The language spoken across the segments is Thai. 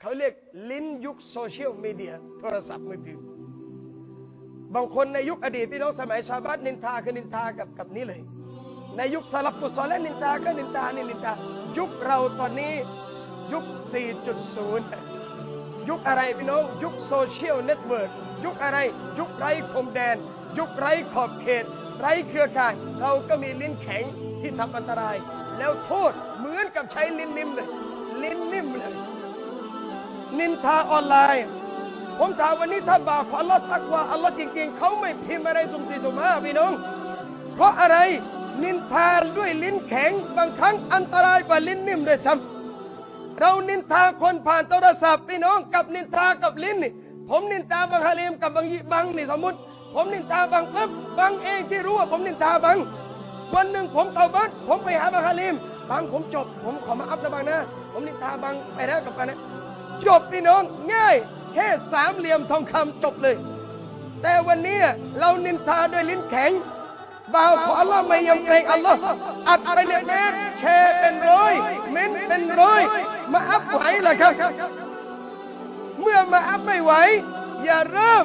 เขาเรียกลิ้นยุคโซเชียลมีเดียโทรศัพท์มือถือ บางคนในยุคอดีตพี่น้องสมัยชาวบ้านนินทาคือนินทากับกับนี้เลย ในยุคสลับกุศลและนินทาก็นินทานี่นินทา ยุคเราตอนนี้ยุค 4.0 ยุคอะไรพี่น้อง ยุคโซเชียลเน็ตเวิร์กยุคอะไร ยุคไร้พรมแดน ยุคไร้ขอบเขต ไร้เครือข่าย เราก็มีลิ้นแข็งที่ทำอันตราย แล้วโทษเหมือนกับใช้ลิ้นนิ่มเลย ลิ้นนิ่ม นินทาออนไลน์ ผมถามวันนี้ถ้าบาปของอัลลอฮ์ตักว่าอัลลอฮ์จริง ๆ เขาไม่พิมพ์อะไรสุ่มสี่สุ่มห้าพี่น้อง เพราะอะไรนินทาด้วยลิ้นแข็งบางครั้งอันตรายกว่าลิ้นนิ่มด้วยซ้ำเรานินทาคนผ่านโทรศัพท์พี่น้องกับนินทากับลิ้นนี่ผมนินทาบางฮาเลมกับบางยิบังนี่สมมติ ผมนินทาบางปุ๊บบางเองที่รู้ว่าผมนินทาบางวันหนึ่งผมเตาบัตผมไปหาบางฮาเลมบางผมจบ ผมขอมาอัพนะบางนะ ผมนินทาบางไปแล้วกับกันนะ จบพี่น้องง่าย แค่สามเหลี่ยมทองคำจบเลย แต่วันนี้เรานินทาด้วยลิ้นแข็งบ่าวขอลลอไม่ยำเกรงอัลลอฮ์อัดไปเนี่ยแม้แชร์เป็นร้อยเม้นเป็นร้อยมาอัพไหวเหรอครับ เมื่อมาอัพไม่ไหว อย่าเริ่ม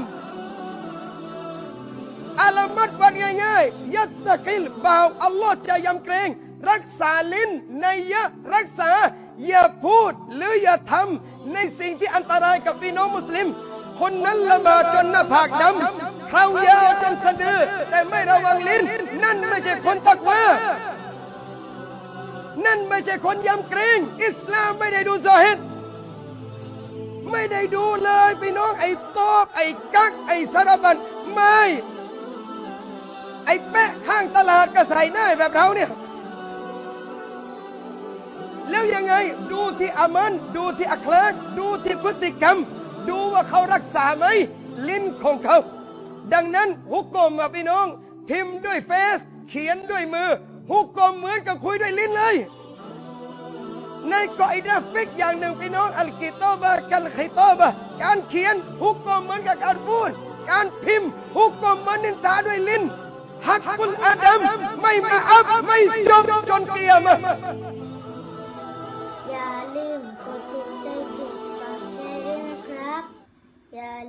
อาลามัดวันง่ายๆยัตตะกิลบ่าวอัลลอฮ์จะยำเกรง รักษาลิ้นในยะรักษา อย่าพูดหรืออย่าทำ ในสิ่งที่อันตรายกับพี่น้องมุสลิม คนนั้นละหมาดจนหน้าผากดำเครายาวจนสะดือ แต่ไม่ระวังลิ้น นั่นไม่ใช่คนตักวานั่นไม่ใช่คนยำเกรงอิสลามไม่ได้ดูซอฮิดไม่ได้ดูเลยพี่น้องไอ้ตอบไอ้กักไอ้สารบันไม่ ไอ้แปะข้างตลาดก็ใส่หน้าแบบเราเนี่ย แล้วยังไงดูที่อามัน ดูที่อัคลากดูที่พฤติกรรม ดูว่าเขารักษาไหม ลิ้นของเขา ดังนั้นฮุกกลมอะพี่น้อง พิมพ์ด้วยเฟซเขียนด้วยมือฮุกกลมเหมือนกับคุยด้วยลิ้นเลย ในกออิดะห์ฟิกอย่างหนึ่งพี่น้องอัลกิโตบะกัลคิตบะการเขียนฮุกกลมเหมือนกับการพูด การพิมพ์ฮุกกลมเหมือนนินทาด้วยลิ้นฮักกุลอาดัมไม่มาอัพไม่จบจนเกียามา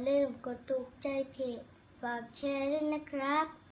ลืมกดถูกใจเพจฝากแชร์ด้วยนะครับ